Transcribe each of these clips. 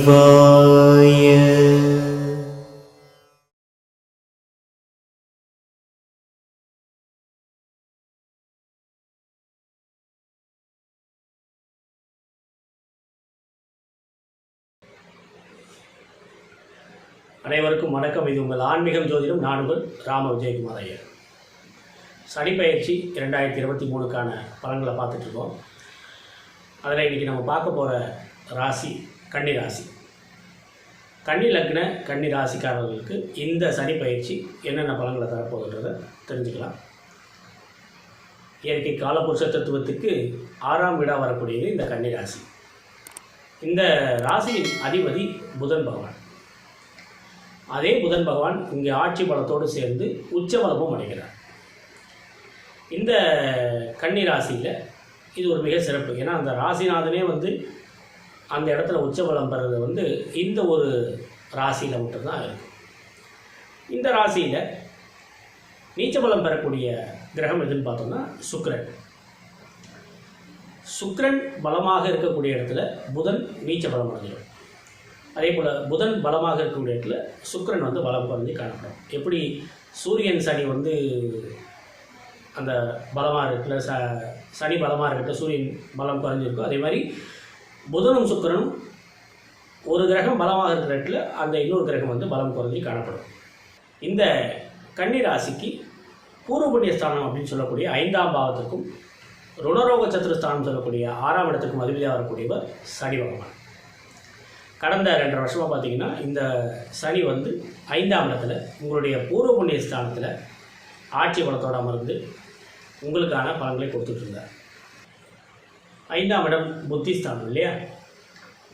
சிவாய. அனைவருக்கும் வணக்கம். இது உங்கள் ஆன்மீகம் ஜோதிடம். நான் உங்கள் ராம விஜயகுமார் ஐயர். சனி பயிற்சி இரண்டாயிரத்தி இருபத்தி மூணுக்கான பலன்களை பார்த்துட்ருக்கோம் அதில் இன்றைக்கி நம்ம பார்க்க போகிற ராசி கன்னிராசி கன்னி லக்ன கன்னி ராசிக்காரர்களுக்கு இந்த சனி பயிற்சி என்னென்ன பலன்களை தரப்போகுன்றதை தெரிஞ்சுக்கலாம். இயற்கை காலபுருஷ தத்துவத்துக்கு ஆறாம் வீடாக வரக்கூடியது இந்த கன்னி ராசி. இந்த ராசியின் அதிபதி புதன் பகவான். அதே புதன் பகவான் இங்கே ஆட்சி பலத்தோடு சேர்ந்து உச்சபலமும் அடைகிறார். இந்த கன்னி ராசியில் இது ஒரு மிக சிறப்பு. ஏன்னா அந்த ராசிநாதனே வந்து அந்த இடத்துல உச்ச பலம் பெறது வந்து இந்த ஒரு ராசியில் மட்டும்தான் இருக்கும் இந்த ராசியில் நீச்ச பலம் பெறக்கூடிய கிரகம் எதுன்னு பார்த்தோம்னா சுக்கிரன். சுக்ரன் பலமாக இருக்கக்கூடிய இடத்துல புதன் நீச்ச பலம் அடைஞ்சிடும். அதே போல் புதன் பலமாக இருக்கக்கூடிய இடத்துல சுக்கிரன் வந்து பலம் குறைஞ்சி காணப்படும். எப்படி சூரியன் சனி வந்து அந்த பலமாக இருக்கிற ச சனி பலமாக இருக்கிற சூரியன் பலம் குறைஞ்சிருக்கும் அதே மாதிரி புதனும் சுக்கிரனும் ஒரு கிரகம் பலமாக இருக்கிற இடத்துல அந்த இன்னொரு கிரகம் வந்து பலம் குறைஞ்சி காணப்படும். இந்த கன்னி ராசிக்கு பூர்வபுண்ணிய ஸ்தானம் அப்படின்னு சொல்லக்கூடிய ஐந்தாம் பாவத்துக்கும் ருணரோக சத்துருஸ்தானம் சொல்லக்கூடிய ஆறாம் இடத்துக்கும் அதிபதியாக வரக்கூடியவர் சனி பகவான். கடந்த ரெண்டரை வருஷமாக பார்த்தீங்கன்னா இந்த சனி வந்து ஐந்தாம் இடத்துல உங்களுடைய பூர்வ புண்ணிய ஸ்தானத்தில் ஆட்சி பலத்தோடு அமர்ந்து உங்களுக்கான பலன்களை கொடுத்துட்டு இருந்தார். ஐந்தாம் இடம் புத்திஸ்தானம் இல்லையா?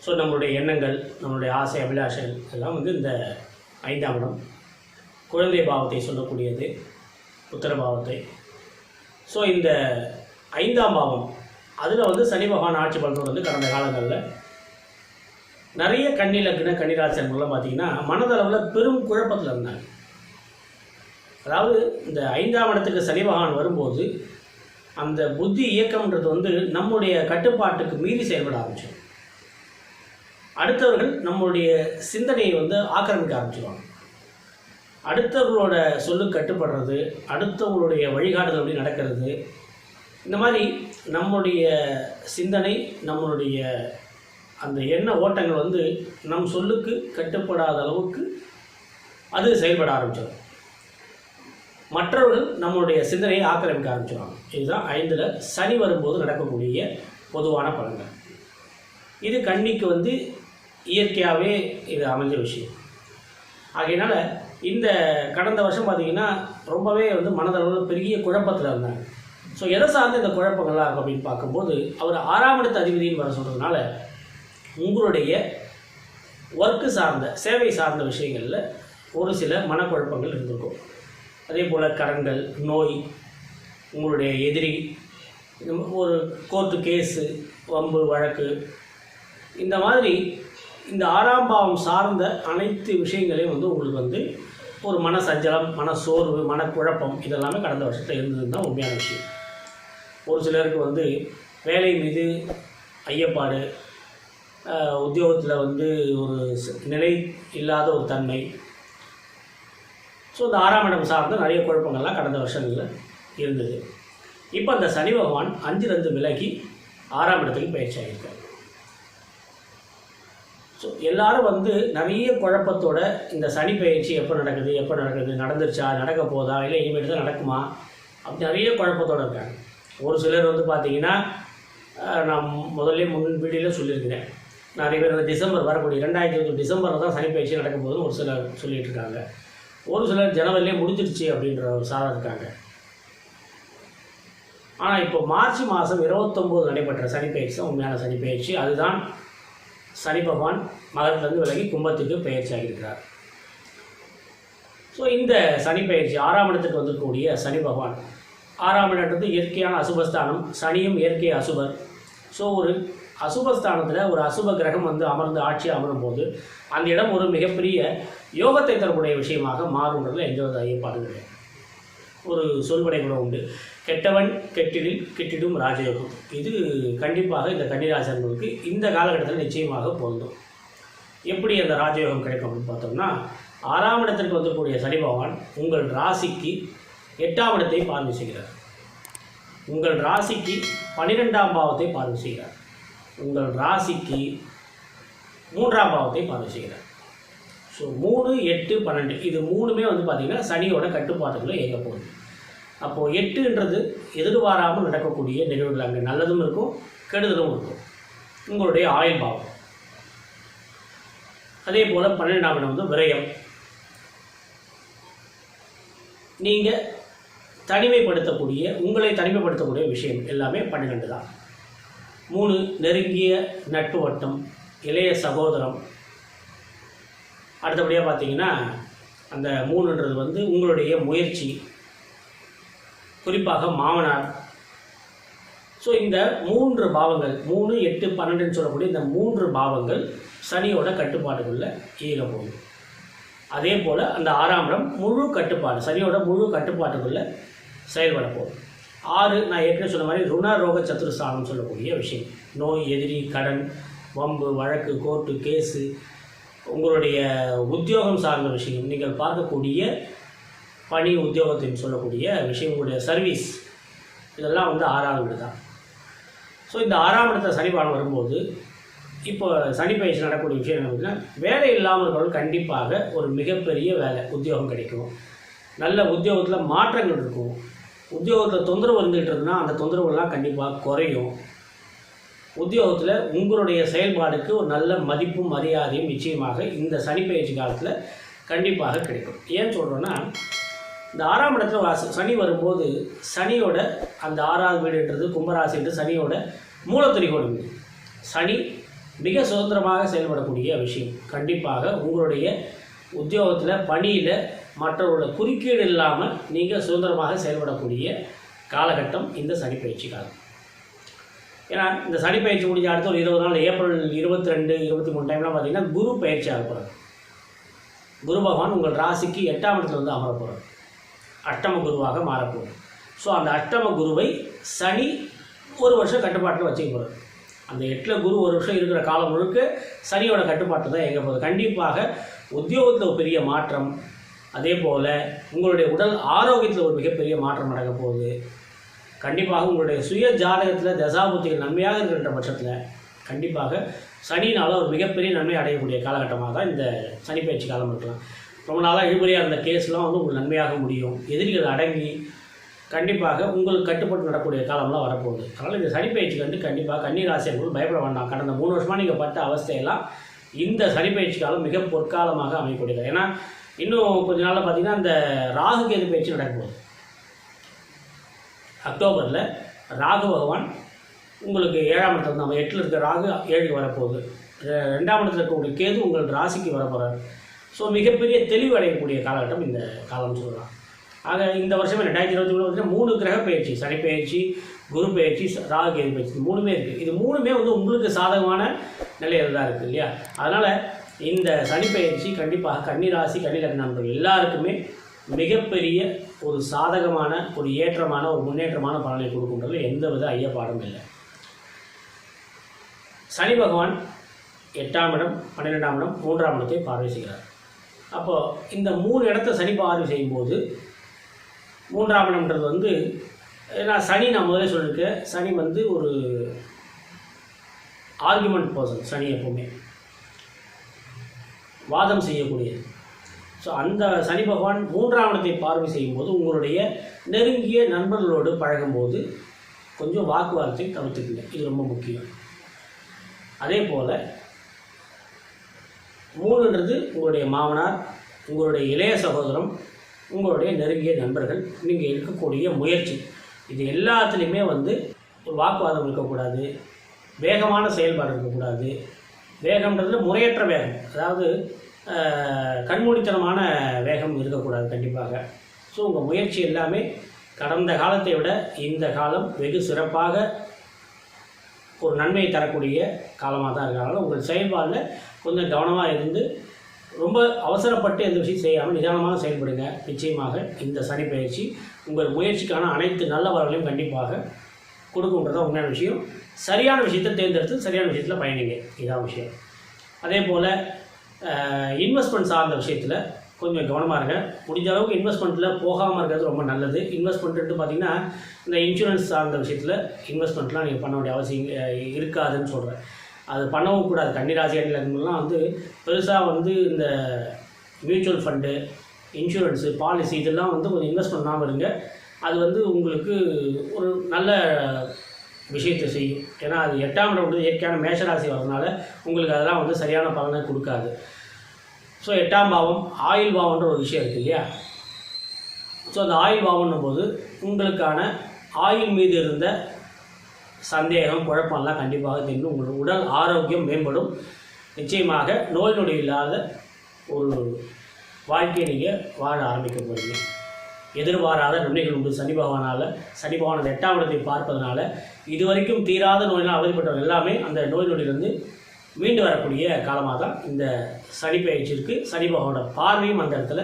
ஸோ நம்மளுடைய எண்ணங்கள் நம்மளுடைய ஆசை அபிலாஷைகள் எல்லாம் வந்து இந்த ஐந்தாம் இடம் குழந்தை பாவத்தை சொல்லக்கூடியது புத்திர பாவத்தை. ஸோ இந்த ஐந்தாம் பாவம் அதில் வந்து சனி பகவான் ஆட்சி பலத்தோடு வந்து கடந்த காலங்களில் நிறைய கன்னி லக்ன கன்னிராசி அன்பர்கள்லாம் பார்த்தீங்கன்னா மனதளவில் பெரும் குழப்பத்தில் இருந்தாங்க. அதாவது இந்த ஐந்தாம் இடத்துக்கு சனி பகவான் வரும்போது அந்த புத்தி இயக்கம்ன்றது வந்து நம்முடைய கட்டுப்பாட்டுக்கு மீறி செயல்பட ஆரம்பிச்சிடும். அடுத்தவர்கள் நம்மளுடைய சிந்தனையை வந்து ஆக்கிரமிக்க ஆரம்பிச்சிடுவாங்க அடுத்தவர்களோட சொல்லு கட்டுப்படுறது அடுத்தவங்களுடைய வழிகாட்டுதல் அப்படி நடக்கிறது. இந்த மாதிரி நம்முடைய சிந்தனை நம்மளுடைய அந்த எண்ண ஓட்டங்கள் வந்து நம் சொல்லுக்கு கட்டுப்படாத அளவுக்கு அது செயல்பட ஆரம்பிச்சிடும். மற்றவர்கள் நம்மளுடைய சிந்தனையை ஆக்கிரமிக்க ஆரம்பிச்சிடுவாங்க இதுதான் ஐந்தில் சனி வரும்போது நடக்கக்கூடிய பொதுவான பலன்கள். இது கண்ணிக்கு வந்து இயற்கையாகவே இது அமைஞ்ச விஷயம். ஆகையினால் இந்த கடந்த வருஷம் பார்த்திங்கன்னா ரொம்பவே வந்து மனதளவில் பெரிய குழப்பத்தில் இருந்தாங்க. ஸோ எதை சார்ந்த இந்த குழப்பங்கள்லாம் இருக்கும் அப்படின்னு பார்க்கும்போது அவர் ஆறாம் இடத்து அதிபதின்னு வர சொல்கிறதுனால உங்களுடைய ஒர்க்கு சார்ந்த சேவை சார்ந்த விஷயங்களில் ஒரு சில மனக்குழப்பங்கள் இருந்திருக்கும். அதே போல் கடன்கள் நோய் உங்களுடைய எதிரி இந்த ஒரு கோர்ட்டு கேஸு வம்பு வழக்கு இந்த மாதிரி இந்த ஆறாம் பாவம் சார்ந்த அனைத்து விஷயங்களையும் வந்து உங்களுக்கு வந்து ஒரு மன சஞ்சலம் மன சோர்வு மனக்குழப்பம் இதெல்லாமே கடந்த வருஷத்தில் இருந்ததுன்னு தான் உண்மையான விஷயம். ஒரு சிலருக்கு வந்து வேலை மீது ஐயப்பாடு உத்தியோகத்தில் வந்து ஒரு நிலை இல்லாத ஒரு தன்மை ஸோ இந்த ஆறாம் இடம் சார்ந்த நிறைய குழப்பங்கள்லாம் கடந்த வருஷங்களில் இருந்தது. இப்போ அந்த சனி பகவான் அஞ்சிலிருந்து விலகி ஆறாம் இடத்துக்கு பயிற்சி ஆகியிருக்காரு. ஸோ எல்லாரும் வந்து நிறைய குழப்பத்தோட இந்த சனி பயிற்சி எப்போ நடக்குது எப்போ நடக்குது நடந்துருச்சா நடக்க போதா இல்லை இனிமேட்டு தான் நடக்குமா? அப்படி நிறைய குழப்பத்தோடு இருக்காங்க. ஒரு சிலர் வந்து பார்த்தீங்கன்னா நான் முதல்ல முன் வீடியோவில் சொல்லியிருக்கிறேன். நிறைய பேர் இந்த டிசம்பர் வரக்கூடிய ரெண்டாயிரத்தி இருபது டிசம்பரில் தான் சனி பயிற்சி நடக்கும் போதுன்னு ஒரு சிலர் சொல்லிகிட்டு இருக்காங்க. ஒரு சிலர் ஜனவரிலே முடிஞ்சிருச்சு அப்படின்ற ஒரு சாதம் இருக்காங்க. ஆனால் இப்போ மார்ச் மாதம் இருபத்தொம்போது நடைபெற்ற சனி பயிற்சி உண்மையான சனி பயிற்சி அதுதான் சனி பகவான் மகரத்திலிருந்து விலகி கும்பத்துக்கு பயிற்சி ஆகியிருக்கிறார் ஸோ இந்த சனி பயிற்சி ஆறாம் இடத்துக்கு வந்திருக்கக்கூடிய சனி பகவான். ஆறாம் இடத்துக்கு இயற்கையான அசுபஸ்தானம் சனியும் இயற்கை அசுபர். ஸோ ஒரு அசுபஸ்தானத்தில் ஒரு அசுப கிரகம் வந்து அமர்ந்து ஆட்சி அமரும் போது அந்த இடம் ஒரு மிகப்பெரிய யோகத்தை தரக்கூடிய விஷயமாக மாறுன்றதுல எந்த வித ஐயப்பாடும் கிடையாது ஒரு சொல்வடை கூட உண்டு. கெட்டவன் கெட்டிடில் கெட்டிடும் ராஜயோகம். இது கண்டிப்பாக இந்த கன்னிராசர்களுக்கு இந்த காலகட்டத்தில் நிச்சயமாக பொருந்தும். எப்படி அந்த ராஜயோகம் கிடைக்கும் அப்படின்னு பார்த்தோம்னா ஆறாம் இடத்திற்கு வந்தக்கூடிய சனி பகவான் உங்கள் ராசிக்கு எட்டாம் இடத்தை பார்வை செய்கிறார். உங்கள் ராசிக்கு பன்னிரெண்டாம் பாவத்தை பார்வை செய்கிறார். உங்கள் ராசிக்கு மூன்றாம் பாவத்தை பார்வை ஸோ மூணு எட்டு பன்னெண்டு. இது மூணுமே வந்து பார்த்திங்கன்னா சனியோட கட்டுப்பாட்டுக்குள்ளே இயங்க போகுது. அப்போது எட்டுன்றது எதிர்பாராமல் நடக்கக்கூடிய நிகழ்வுகள் அங்கே நல்லதும் இருக்கும் கெடுதலும் இருக்கும். உங்களுடைய ஆயுள் பாவம். அதே போல் பன்னெண்டாம் இடம் வந்து விரயம். நீங்கள் தனிமைப்படுத்தக்கூடிய உங்களை தனிமைப்படுத்தக்கூடிய விஷயம் எல்லாமே பன்னிரெண்டு தான். மூணு நெருங்கிய நட்டு வட்டம் இளைய சகோதரம். அடுத்தபடியாக பார்த்தீங்கன்னா அந்த மூணுன்றது வந்து உங்களுடைய முயற்சி. குறிப்பாக மாமனார். ஸோ இந்த மூன்று பாவங்கள் மூணு எட்டு பன்னெண்டுன்னு சொல்லக்கூடிய இந்த மூன்று பாவங்கள் சனியோட கட்டுப்பாடுகளில் இயங்க போகும் அதே போல் அந்த ஆறாம் இடம் முழு கட்டுப்பாடு சனியோட முழு கட்டுப்பாட்டுக்குள்ளே செயல்பட போகும் ஆறு நான் ஏற்கனவே சொன்ன மாதிரி ருண ரோக சத்துருஸ்தானம் சொல்லக்கூடிய விஷயம். நோய் எதிரி கடன் வம்பு வழக்கு கோர்ட்டு கேஸு உங்களுடைய உத்தியோகம் சார்ந்த விஷயம். நீங்கள் பார்க்கக்கூடிய பணி உத்தியோகத்தின் சொல்லக்கூடிய விஷயம் உங்களுடைய சர்வீஸ் இதெல்லாம் வந்து ஆறாம் வீடு தான். ஸோ இந்த ஆறாம் இடத்துல சனி வரும்போது இப்போ சனி பயிற்சி நடக்கக்கூடிய விஷயம் என்ன அப்படின்னா வேலை இல்லாமல் இருக்கிறவங்க கண்டிப்பாக ஒரு மிகப்பெரிய வேலை உத்தியோகம் கிடைக்கும். நல்ல உத்தியோகத்தில் மாற்றங்கள் இருக்கும். உத்தியோகத்தில் தொந்தரவு இருந்துகிட்டு இருந்ததுன்னா அந்த தொந்தரவுலாம் கண்டிப்பாக குறையும். உத்தியோகத்தில் உங்களுடைய செயல்பாடுக்கு ஒரு நல்ல மதிப்பும் மரியாதையும் நிச்சயமாக இந்த சனி பயிற்சி காலத்தில் கண்டிப்பாக கிடைக்கும். ஏன் சொல்கிறோன்னா இந்த ஆறாம் இடத்துல வாச சனி வரும்போது சனியோட அந்த ஆறாவது வீடுன்றது கும்பராசின்றது சனியோட மூலத்திரிகோடு வீடு சனி மிக சுதந்திரமாக செயல்படக்கூடிய விஷயம். கண்டிப்பாக உங்களுடைய உத்தியோகத்தில் பணியில் மற்றவர்களோட குறுக்கீடு இல்லாமல் நீங்கள் சுதந்திரமாக செயல்படக்கூடிய காலகட்டம் இந்த சனி பயிற்சி காலம். ஏன்னா இந்த சனி பயிற்சி முடிஞ்ச அடுத்த ஒரு இருபது நாள் ஏப்ரல் இருபத்தி ரெண்டு இருபத்தி மூணு டைம்லாம் பார்த்தீங்கன்னா குரு பயிற்சி ஆகப்படுறது குரு பகவான் உங்கள் ராசிக்கு எட்டாம் இடத்துல வந்து அமரப்போகிறது அஷ்டம குருவாக மாறப்போகுது ஸோ அந்த அஷ்டம குருவை சனி ஒரு வருஷம் கட்டுப்பாட்டில் வச்சுக்க போகிறது அந்த எட்டில் குரு ஒரு வருஷம் இருக்கிற காலம் முழுக்க சனியோட கட்டுப்பாட்டு தான் எங்கே போகுது. கண்டிப்பாக உத்தியோகத்தில் பெரிய மாற்றம் அதே போல் உங்களுடைய உடல் ஆரோக்கியத்தில் ஒரு மிகப்பெரிய மாற்றம் நடக்க போகுது. கண்டிப்பாக உங்களுடைய சுய ஜாதகத்தில் தசாபுத்திகள் நன்மையாக இருக்கின்ற பட்சத்தில் கண்டிப்பாக சனினால் ஒரு மிகப்பெரிய நன்மை அடையக்கூடிய காலகட்டமாக தான் இந்த சனி பயிற்சி காலம் இருக்கலாம். ரொம்ப நாளாக இழுபறியாக இருந்த கேஸ்லாம் வந்து உங்களுக்கு நன்மையாக முடியும். எதிரிகள் அடங்கி கண்டிப்பாக உங்களுக்கு கட்டுப்பட்டு நடக்கூடிய காலம்லாம் வரப்போகுது. அதனால் இந்த சனி பயிற்சி கண்டு கண்டிப்பாக கன்னிராசியர்கள் பயப்பட வேண்டாம். கடந்த மூணு வருஷமாக நீங்கள் பட்ட அவஸ்தையெல்லாம் இந்த சனி பயிற்சி காலம் மிக பொற்காலமாக அமையக்கூடியது ஏன்னா இன்னும் கொஞ்ச நாளில் பார்த்தீங்கன்னா அந்த ராகு கேது பயிற்சி நடக்க அக்டோபரில் ராகு பகவான் உங்களுக்கு ஏழாம் இடத்துல நம்ம எட்டில் இருக்க ராகு ஏழுக்கு வரப்போகுது. ரெண்டாம் இடத்துல இருக்கக்கூடிய கேது உங்கள் ராசிக்கு வரப்போகிறார் ஸோ மிகப்பெரிய தெளிவு அடையக்கூடிய காலகட்டம் இந்த காலம்னு சொல்லலாம். ஆக இந்த வருஷமே ரெண்டாயிரத்தி இருபத்தி மூணு பார்த்தீங்கன்னா மூணு கிரக பயிற்சி சனி பயிற்சி குரு பயிற்சி ராகு கேது பயிற்சி மூணுமே இருக்குது இது மூணுமே வந்து உங்களுக்கு சாதகமான நிலையில் தான் இருக்குது இல்லையா? அதனால் இந்த சனி பயிற்சி கண்டிப்பாக கன்னிராசி கன்னிலக்ன எல்லாருக்குமே மிகப்பெரிய ஒரு சாதகமான ஒரு ஏற்றமான ஒரு முன்னேற்றமான பலனை கொடுக்குன்றதுல எந்தவித ஐயப்பாடும் இல்லை. சனி பகவான் எட்டாம் இடம் பன்னிரெண்டாம் இடம் மூன்றாம் இடத்தை பார்வை செய்கிறார். அப்போது இந்த மூணு இடத்த சனி பார்வை செய்யும்போது மூன்றாம் இடம்ன்றது வந்து நான் சனி நான் முதலே சொல்லியிருக்கேன் சனி வந்து ஒரு ஆர்குமெண்ட் பர்சன் சனி எப்போவுமே. வாதம் செய்யக்கூடியது. ஸோ அந்த சனி பகவான் மூன்றாம் இடத்தை பார்வை செய்யும்போது உங்களுடைய நெருங்கிய நண்பர்களோடு பழகும்போது கொஞ்சம் வாக்குவாதத்தை தவிர்த்துக்குங்க. இது ரொம்ப முக்கியம். அதே போல் மூணுன்றது உங்களுடைய மாமனார் உங்களுடைய இளைய சகோதரம் உங்களுடைய நெருங்கிய நண்பர்கள் நீங்கள் இருக்கக்கூடிய முயற்சி. இது எல்லாத்துலேயுமே வந்து ஒரு வாக்குவாதம் இருக்கக்கூடாது. வேகமான செயல்பாடு இருக்கக்கூடாது. வேகம்ன்றது முறையற்ற வேகம். அதாவது கண்மூடித்தனமான வேகம் இருக்கக்கூடாது கண்டிப்பாக. ஸோ உங்கள் முயற்சி எல்லாமே கடந்த காலத்தை விட இந்த காலம் வெகு சிறப்பாக ஒரு நன்மையை தரக்கூடிய காலமாக தான் இருக்கிறனால உங்கள் செயல்பாடில் கொஞ்சம் கவனமாக இருந்து ரொம்ப அவசரப்பட்டு எந்த விஷயம் செய்யாமல் நிதானமாக செயல்படுங்க. நிச்சயமாக இந்த சனி பயிற்சி உங்கள் முயற்சிக்கான அனைத்து நல்ல வரங்களையும் கண்டிப்பாக கொடுக்குன்றது உண்மையான விஷயம். சரியான விஷயத்தை தேர்ந்தெடுத்து சரியான விஷயத்தில் பயணிங்க. இதான் விஷயம். அதே போல் இன்வெஸ்ட்மெண்ட் சார்ந்த விஷயத்தில் கொஞ்சம் கவனமாக இருங்க. முடிஞ்ச அளவுக்கு இன்வெஸ்ட்மெண்ட்டில் போகாமல் இருக்கிறது ரொம்ப நல்லது. இன்வெஸ்ட்மெண்ட்டு பார்த்தீங்கன்னா இந்த இன்சூரன்ஸ் சார்ந்த விஷயத்தில் இன்வெஸ்ட்மெண்ட்லாம் நீங்கள் பண்ண வேண்டிய அவசியம் இருக்காதுன்னு சொல்கிறேன் அது பண்ணவும் கூடாது. கன்னிராசி அணிலங்கள்லாம் வந்து பெருசாக வந்து இந்த மியூச்சுவல் ஃபண்டு இன்சூரன்ஸு பாலிசி இதெல்லாம் வந்து கொஞ்சம் இன்வெஸ்ட் பண்ணாமல் இருங்க. அது வந்து உங்களுக்கு ஒரு நல்ல விஷயத்தை செய்யும். ஏன்னா அது எட்டாம் இடம் வந்து இயற்கையான மேஷராசி வரதுனால உங்களுக்கு அதெல்லாம் வந்து சரியான பலனை கொடுக்காது. ஸோ எட்டாம் பாவம் ஆயுள் பாவம்ன்ற ஒரு விஷயம் இருக்குது இல்லையா? ஸோ அந்த ஆயுள் பாவம்னும் போது உங்களுக்கான ஆயுள் மீது இருந்த சந்தேகம் குழப்பம்லாம் கண்டிப்பாக தெரிந்து உங்கள் உடல் ஆரோக்கியம் மேம்படும். நிச்சயமாக நோய் நொடி இல்லாத ஒரு வாழ்க்கையை நீங்கள் வாழ ஆரம்பிக்க போகிறீங்க எதிர்பாராத நன்மைகள் உண்டு. சனி பகவானால் சனி பகவானது எட்டாம் இடத்தை பார்ப்பதனால இதுவரைக்கும் தீராத நோயினால் அவதிப்பட்டவங்க எல்லாமே அந்த நோய் நொடியிலிருந்து மீண்டு வரக்கூடிய காலமாக தான் இந்த சனி பயிற்சி இருக்குது சனி பகவானோட பார்வையும் அந்த இடத்துல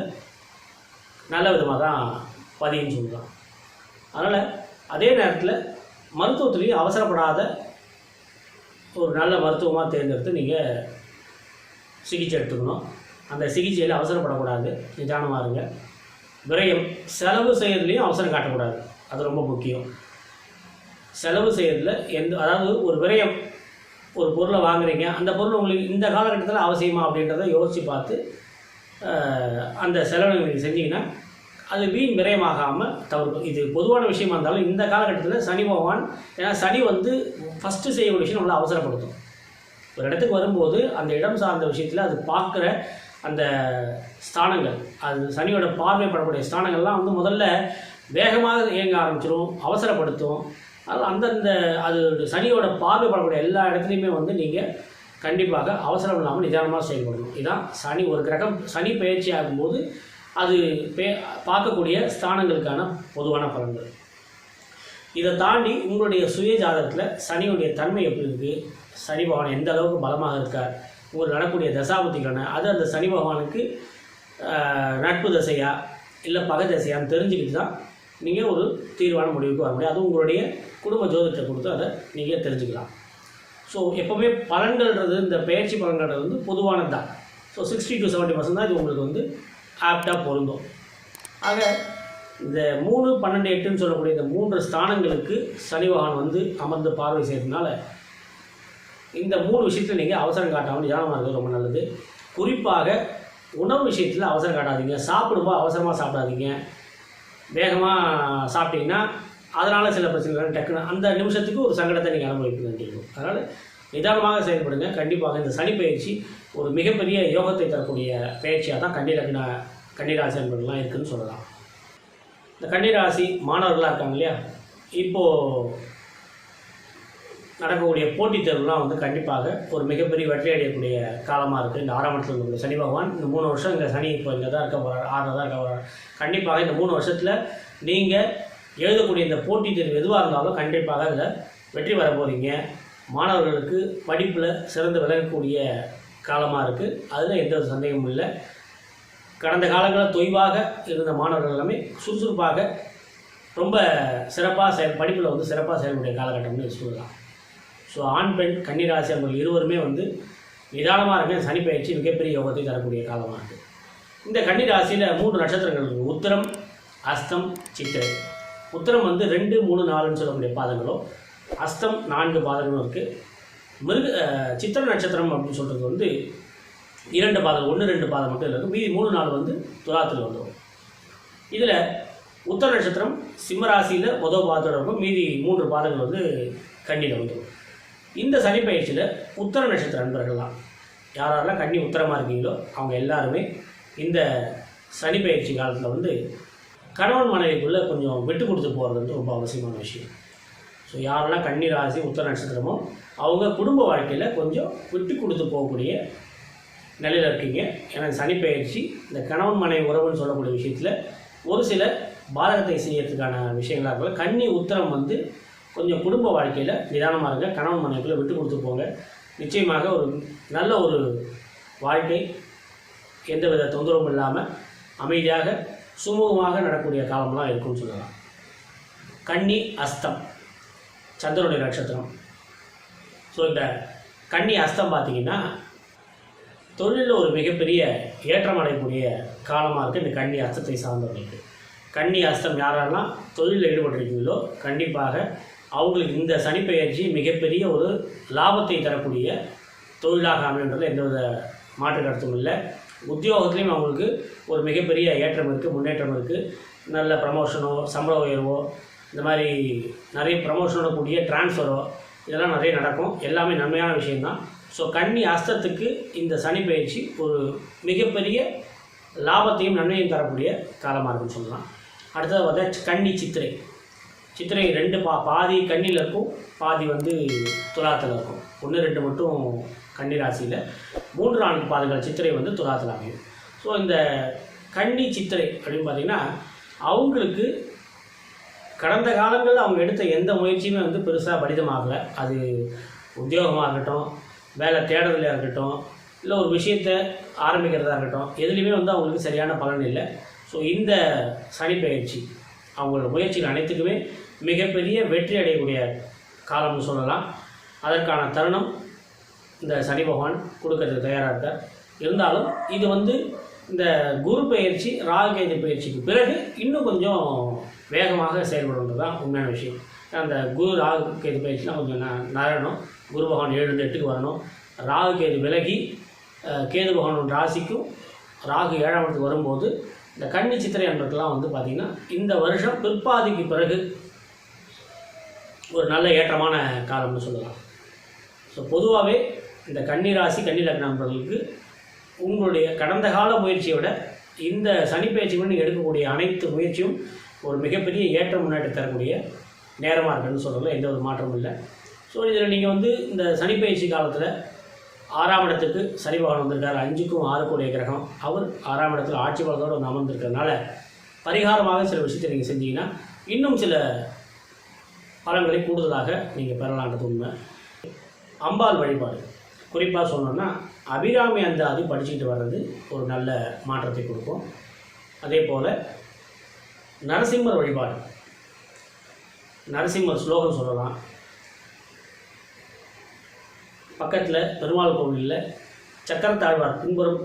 நல்ல விதமாக தான் பதியும்னு சொல்லலாம் அதனால் அதே நேரத்தில் மருத்துவத்துலேயும் அவசரப்படாத ஒரு நல்ல மருத்துவமாக தேர்ந்தெடுத்து நீங்கள் சிகிச்சை எடுத்துக்கணும். அந்த சிகிச்சையில் அவசரப்படக்கூடாது. நிதானமாக இருங்க. விரயம். செலவு செய்யறதுலையும் அவசரம் காட்டக்கூடாது. அது ரொம்ப முக்கியம். செலவு செய்யறதுல எந்த அதாவது ஒரு விரயம் ஒரு பொருளை வாங்குறீங்க அந்த பொருள் உங்களுக்கு இந்த காலகட்டத்தில் அவசியமா அப்படின்றத யோசித்து பார்த்து அந்த செலவை நீங்கள் செஞ்சீங்கன்னா அது வீண் விரயமாகாமல் தவிர்க்கும். இது பொதுவான விஷயமா இருந்தாலும் இந்த காலகட்டத்தில் சனி பகவான் ஏன்னா சனி வந்து ஃபஸ்ட்டு செய்யக்கூடிய விஷயம் நம்மளை அவசரப்படுத்தும். ஒரு இடத்துக்கு வரும்போது அந்த இடம் சார்ந்த விஷயத்தில் அது பார்க்குற அந்த ஸ்தானங்கள் அது சனியோட பார்வைப்படக்கூடிய ஸ்தானங்கள்லாம் வந்து முதல்ல வேகமாக இயங்க ஆரம்பிச்சிடும் அவசரப்படுத்தும். அது அந்தந்த அது சனியோட பார்வைப்படக்கூடிய எல்லா இடத்துலையுமே வந்து நீங்கள் கண்டிப்பாக அவசரம் இல்லாமல் நிதானமாக செயல்படணும். இதுதான் சனி ஒரு கிரகம். சனி பயிற்சி ஆகும்போது அது பே பார்க்கக்கூடிய ஸ்தானங்களுக்கான பொதுவான பலன்கள். இதை தாண்டி உங்களுடைய சுய ஜாதகத்தில் சனியுடைய தன்மை எப்படி இருக்குது சனி பகவான் எந்த அளவுக்கு பலமாக இருக்கார்? ஒரு நடக்கூடிய தசாபதிக்கான அது அந்த சனி பகவானுக்கு நட்பு தசையா இல்லை பகை தசையான்னு தெரிஞ்சுக்கிட்டு தான் நீங்கள் ஒரு தீர்வான முடிவுக்கு வர முடியும். அது உங்களுடைய குடும்ப ஜோதத்தை கொடுத்து அதை நீங்கள் தெரிஞ்சுக்கலாம். ஸோ எப்போவுமே பலன்கள்ன்றது இந்த பயிற்சி பலன்கள்ன்றது வந்து பொதுவானது? தான் so sixty to seventy percent தான் இது உங்களுக்கு வந்து ஆப்டாக பொருந்தும். ஆக இந்த மூணு பன்னெண்டு எட்டுன்னு சொல்லக்கூடிய இந்த மூன்று ஸ்தானங்களுக்கு சனி பகவான் வந்து அமர்ந்து பார்வை செய்கிறதுனால இந்த மூணு விஷயத்தில் நீங்கள் அவசரம் காட்டாமல் நிதானமாக இருக்கிறது ரொம்ப நல்லது. குறிப்பாக உணவு விஷயத்தில் அவசரம் காட்டாதீங்க. சாப்பிடும்போது அவசரமாக சாப்பிடாதீங்க. வேகமாக சாப்பிட்டீங்கன்னா அதனால் சில பிரச்சனைகள் டக்குன்னு அந்த நிமிஷத்துக்கு ஒரு சங்கடத்தை நீங்கள் அனுபவிக்கணும் அதனால் நிதானமாக செயல்படுங்க. கண்டிப்பாக இந்த சனி பயிற்சி ஒரு மிகப்பெரிய யோகத்தை தரக்கூடிய பயிற்சியாக தான் கன்னிரக்ன கன்னிராசி என்பதெல்லாம் இருக்குன்னு சொல்லலாம். இந்த கன்னிராசி மாணவர்களாக இருக்காங்க இல்லையா? இப்போது நடக்கக்கூடிய போட்டித் தேர்வுலாம் வந்து கண்டிப்பாக ஒரு மிகப்பெரிய வெற்றி அடையக்கூடிய காலமாக இருக்குது இந்த ஆரம்பத்தில் இருக்கக்கூடிய சனி பகவான் இந்த மூணு வருஷம் இங்கே சனி இப்போ இங்கே தான் இருக்க போகிறார் ஆறில் தான் இருக்க போகிறார் கண்டிப்பாக இந்த மூணு வருஷத்தில் நீங்கள் எழுதக்கூடிய இந்த போட்டித் தேர்வு எதுவாக இருந்தாலும் கண்டிப்பாக அதில் வெற்றி பெற போகிறீங்க மாணவர்களுக்கு படிப்பில் சிறந்து விளங்கக்கூடிய காலமாக இருக்குது அதில் எந்த ஒரு சந்தேகமும் இல்லை. கடந்த காலங்களில் தொய்வாக இருந்த மாணவர்கள் எல்லாமே சுறுசுறுப்பாக ரொம்ப சிறப்பாக செயல் படிப்பில் வந்து சிறப்பாக செயல்படக்கூடிய காலகட்டம்னு சொல்லலாம். ஸோ ஆண் பெண் கன்னிராசி அவர்கள் இருவருமே வந்து நிதானமாக இருக்க சனி பயிற்சி மிகப்பெரிய யோகத்தை தரக்கூடிய காலமாக இருக்குது இந்த கன்னிராசியில் மூன்று நட்சத்திரங்கள் இருக்குது உத்திரம் அஸ்தம் சித்திரை. உத்தரம் வந்து ரெண்டு மூணு நாலுன்னு சொல்லக்கூடிய பாதங்களும் அஸ்தம் நான்கு பாதங்களும் இருக்குது மிருக சித்திர நட்சத்திரம் அப்படின்னு சொல்கிறது வந்து இரண்டு பாதம் ஒன்று ரெண்டு பாதம் மட்டும் இருக்குது மீதி மூணு நாள் வந்து துலாத்தில் வந்துடும் இதில் உத்தர நட்சத்திரம் சிம்மராசியில் முதல் பாதத்தோட இருக்கும். மீதி மூன்று பாதங்கள் வந்து கண்ணியில் வந்துடும் இந்த சனி பயிற்சியில் உத்தர நட்சத்திர நண்பர்கள்லாம் யாரெல்லாம் கண்ணி உத்தரமாக இருக்கீங்களோ அவங்க எல்லாருமே இந்த சனி பயிற்சி காலத்தில் வந்து கணவன் மனைவிக்குள்ளே கொஞ்சம் விட்டு கொடுத்து போகிறது வந்து ரொம்ப அவசியமான விஷயம். ஸோ யாரெல்லாம் கண்ணி ராசி உத்தர நட்சத்திரமோ அவங்க குடும்ப வாழ்க்கையில் கொஞ்சம் விட்டு கொடுத்து போகக்கூடிய நிலையில் இருக்கீங்க. ஏன்னா சனி பயிற்சி இந்த கணவன் மனைவி உறவுன்னு சொல்லக்கூடிய விஷயத்தில் ஒரு சில பாதகத்தை செய்யறதுக்கான விஷயங்களாக இருக்கல கன்னி உத்தரம் வந்து கொஞ்சம் குடும்ப வாழ்க்கையில் நிதானமாக இருங்க. கணவன் மனைவிக்குள்ளே விட்டு கொடுத்து போங்க. நிச்சயமாக ஒரு நல்ல ஒரு வாழ்க்கை எந்தவித தொந்தரவும் இல்லாமல் அமைதியாக சுமூகமாக நடக்கூடிய காலம்லாம் இருக்கும்னு சொல்லலாம். கன்னி அஸ்தம் சந்திரனுடைய நட்சத்திரம். ஸோ இந்த கன்னி அஸ்தம் பார்த்தீங்கன்னா தொழிலில் ஒரு மிகப்பெரிய ஏற்றம் அடையக்கூடிய காலமாக இருக்குது இந்த கன்னி அஸ்தத்தை சார்ந்தவர்களுக்கு. கன்னி அஸ்தம் யாரெல்லாம் தொழிலில் ஈடுபட்டிருக்கீங்களோ கண்டிப்பாக அவங்களுக்கு இந்த சனிப்பெயர்ச்சி மிகப்பெரிய ஒரு லாபத்தை தரக்கூடிய தொழிலாக அமைன்றதில் எந்தவித மாற்று கருத்தும் இல்லை. உத்தியோகத்துலேயும் அவங்களுக்கு ஒரு மிகப்பெரிய ஏற்றம் இருக்குது முன்னேற்றம் இருக்குது நல்ல ப்ரமோஷனோ சம்பள உயர்வோ இந்த மாதிரி நிறைய ப்ரமோஷனோட கூடிய ட்ரான்ஸ்ஃபரோ இதெல்லாம் நிறைய நடக்கும். எல்லாமே நன்மையான விஷயந்தான் ஸோ கன்னி அஸ்தத்துக்கு இந்த சனி பயிற்சி ஒரு மிகப்பெரிய லாபத்தையும் நன்மையும் தரக்கூடிய காலமாக இருக்குன்னு சொல்லலாம். அடுத்தது பார்த்தா கன்னி சித்திரை. சித்திரை ரெண்டு பா பாதி கன்னியில் இருக்கும் பாதி வந்து துலாத்தில் இருக்கும். ஒன்று ரெண்டு மட்டும் கன்னி ராசியில். மூன்று நான்கு பாதங்கள் சித்திரை வந்து துலாத்தில் அமையும். ஸோ இந்த கன்னி சித்திரை அப்படின்னு பார்த்தீங்கன்னா அவங்களுக்கு கடந்த காலங்களில் அவங்க எடுத்த எந்த முயற்சியுமே வந்து பெருசாக பலிதமாகலை. அது உத்தியோகமாக இருக்கட்டும் வேலை தேடுதலாக இருக்கட்டும் இல்லை ஒரு விஷயத்தை ஆரம்பிக்கிறதா இருக்கட்டும் எதுலேயுமே வந்து அவங்களுக்கு சரியான பலன் இல்லை. ஸோ இந்த சனி பயிற்சி அவங்களோட முயற்சிகள் அனைத்துக்குமே மிகப்பெரிய வெற்றி அடையக்கூடிய காலம்னு சொல்லலாம். அதற்கான தருணம் இந்த சனி பகவான் கொடுக்கறதுக்கு தயாராக இருக்கார். இருந்தாலும் இது வந்து இந்த குரு பயிற்சி ராகுகேது பயிற்சிக்கு பிறகு இன்னும் கொஞ்சம் வேகமாக செயல்படுறது தான் உண்மையான விஷயம். அந்த குரு ராகு கேது பயிற்சிலாம் கொஞ்சம் ந நரணும் குரு பகவான் ஏழு எட்டுக்கு வரணும். ராகு கேது விலகி கேது பகவான் ராசிக்கும் ராகு ஏழாம் இடத்துக்கு வரும்போது இந்த கன்னி சித்திரை என்பதுக்கெல்லாம் வந்து பார்த்திங்கன்னா இந்த வருஷம் பிற்பாதிக்கு பிறகு ஒரு நல்ல ஏற்றமான காலம்னு சொல்லலாம். ஸோ பொதுவாகவே இந்த கன்னி ராசி கன்னி லக்ன உங்களுடைய கடந்த கால முயற்சியை விட இந்த சனிப்பயிற்சி நீங்கள் எடுக்கக்கூடிய அனைத்து முயற்சியும் ஒரு மிகப்பெரிய ஏற்ற முன்னேற்றம் தரக்கூடிய நேரமாக இருக்குன்னு சொல்லலாம். எந்த ஒரு மாற்றமும் இல்லை. ஸோ இதில் நீங்கள் வந்து இந்த சனிப்பயிற்சி காலத்தில் ஆறாம் இடத்துக்கு சனி பகவான் வந்திருக்காரு. அஞ்சுக்கும் ஆறுக்குடைய கிரகம். அவர் ஆறாம் இடத்துல ஆட்சி பலத்தோடு வந்து அமர்ந்திருக்கிறதுனால பரிகாரமாக சில விஷயத்தை நீங்கள் செஞ்சீங்கன்னா இன்னும் சில பலன்களை கூடுதலாக நீங்கள் பெறலான்றது உண்மை. அம்பாள் வழிபாடு. குறிப்பாக சொன்னோன்னா அபிராமி அந்த அது படிச்சுக்கிட்டு வர்றது ஒரு நல்ல மாற்றத்தை கொடுக்கும். அதே போல் நரசிம்மர் வழிபாடு. நரசிம்மர் ஸ்லோகம் சொல்லலாம். பக்கத்தில் பெருமாள் கோவிலில் சக்கரத்தாழ்வார் பின்புறம்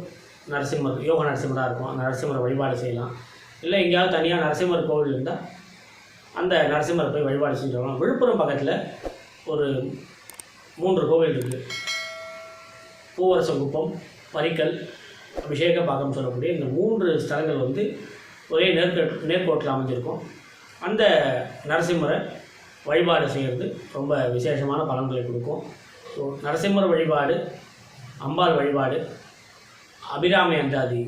நரசிம்மர் யோக நரசிம்மராக இருக்கும். அந்த நரசிம்மரை வழிபாடு செய்யலாம். இல்லை எங்கேயாவது தனியாக நரசிம்மர் கோவில் இருந்தால் அந்த நரசிம்மரை போய் வழிபாடு செஞ்சு வரலாம். விழுப்புரம் பக்கத்தில் ஒரு மூன்று கோவில் இருக்குது பூவரசங்குப்பம் பரிக்கல் அபிஷேகபாகம் சொல்லக்கூடிய இந்த மூன்று ஸ்தலங்கள் வந்து ஒரே நேர்க நேர்கோட்டில் அமைஞ்சிருக்கும். அந்த நரசிம்மரை வழிபாடு செய்கிறது ரொம்ப விசேஷமான பலன்களை கொடுக்கும். ஸோ நரசிம்மர் வழிபாடு அம்பாள் வழிபாடு அபிராமி அந்தாதி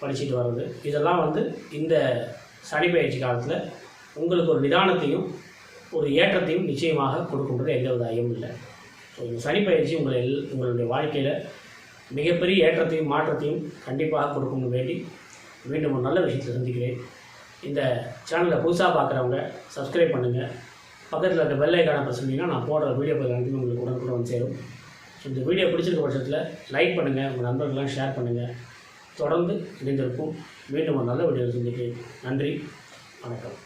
படிச்சுட்டு வர்றது. இதெல்லாம் வந்து இந்த சனி பயிற்சி காலத்தில் உங்களுக்கு ஒரு நிதானத்தையும் ஒரு ஏற்றத்தையும் நிச்சயமாக கொடுக்கின்றது எந்தவித ஐயமும் இல்லை. ஸோ இந்த சனி பயிற்சி உங்களை எல் உங்களுடைய வாழ்க்கையில் மிகப்பெரிய ஏற்றத்தையும் மாற்றத்தையும் கண்டிப்பாக கொடுக்கணும்னு வேண்டி மீண்டும் ஒரு நல்ல விஷயத்தை சந்திக்கிறேன். இந்த சேனலை புதுசாக பார்க்குறவங்க சப்ஸ்கிரைப் பண்ணுங்கள் பக்கத்தில் இருக்க வெள்ளை ஐக்கான ப்ரெஸ் பண்ணிங்கன்னா நான் போடுற வீடியோ பதில் அனைத்துமே உங்களுக்கு உடனுக்குடன் வந்து சேரும். ஸோ இந்த வீடியோ பிடிச்சிருக்க பட்சத்தில் லைக் பண்ணுங்கள் உங்கள் நண்பர்கள்லாம் ஷேர் பண்ணுங்கள் தொடர்ந்து இணைந்திருக்கும் மீண்டும் ஒரு நல்ல வீடியோ சந்திக்கிறேன். நன்றி. வணக்கம்.